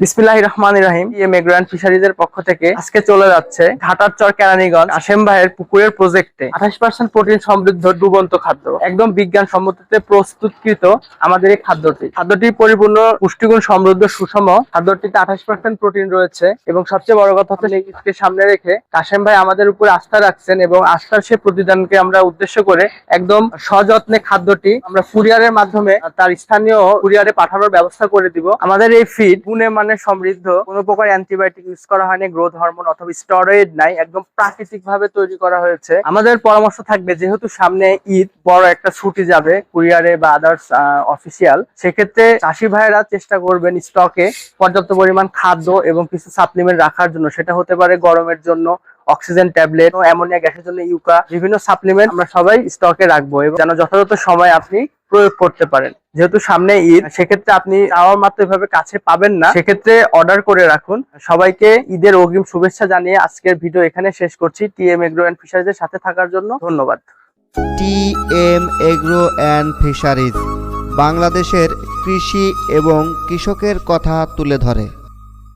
বিসমিল্লাহ রহমান রাহিম। ইয়ে ফিশারিজের পক্ষ থেকে আজকে চলে যাচ্ছে ঘাটার চর কেরানীগঞ্জ ভাইয়ের পুকুরের প্রজেক্টে আঠাশ পার্সেন্ট প্রোটিন সমৃদ্ধ ডুবন্ত খাদ্য। একদম বিজ্ঞান সম্মতিতে প্রস্তুতকৃত আমাদের এই খাদ্যটি। খাদ্যটি পরিপূর্ণ, পুষ্টিগুণ, সমৃদ্ধ, সুষম। খাদ্যটিতে আঠাশ পার্সেন্ট প্রোটিন রয়েছে এবং সবচেয়ে বড় কথা হচ্ছে সামনে রেখে কাশেম ভাই আমাদের উপর আস্থা রাখছেন এবং আস্থার সে প্রতিদানকে আমরা উদ্দেশ্য করে একদম সযত্নে খাদ্যটি আমরা কুরিয়ারের মাধ্যমে তার স্থানীয় কুরিয়ারে পাঠানোর ব্যবস্থা করে দিব। আমাদের এই ফিড গুণে মানে সমৃদ্ধ। কোনো প্রকার অ্যান্টিবায়োটিক ইউজ করা হয়নি গ্রোথ হরমোন অথবা স্টেরয়েড নাই, একদম প্রাকৃতিক ভাবে তৈরি করা হয়েছে। আমাদের পরামর্শ থাকবে, যেহেতু সামনে ঈদ, বড় একটা ছুটি যাবে, কুরিয়ারে বা আদার্স অফিসিয়াল সেক্ষেত্রে চাষি ভাইয়েরা চেষ্টা করবেন স্টকে পর্যাপ্ত পরিমাণ খাদ্য এবং কিছু সাপ্লিমেন্ট রাখার জন্য। সেটা হতে পারে গরমের জন্য অক্সিজেন ট্যাবলেট অ্যামোনিয়া গ্যাসের জন্য ইউকা, বিভিন্ন সাপ্লিমেন্ট আমরা সবাই স্টকে রাখব এবং যেন যথাযথ সময় আপনি প্রয়োগ করতে পারেন। যেহেতু সামনে ঈদ সেক্ষেত্রে আপনি আমার মাত্র এভাবে কাছে পাবেন না। সেক্ষেত্রে অর্ডার করে রাখুন। সবাইকে ঈদের অগ্রিম শুভেচ্ছা জানিয়ে আজকের ভিডিও এখানে শেষ করছি। টি এম এগ্রো অ্যান্ড ফিশারিজের সাথে থাকার জন্য ধন্যবাদ। T M Agro and Fisheries বাংলাদেশের কৃষি এবং কৃষকের কথা তুলে ধরে।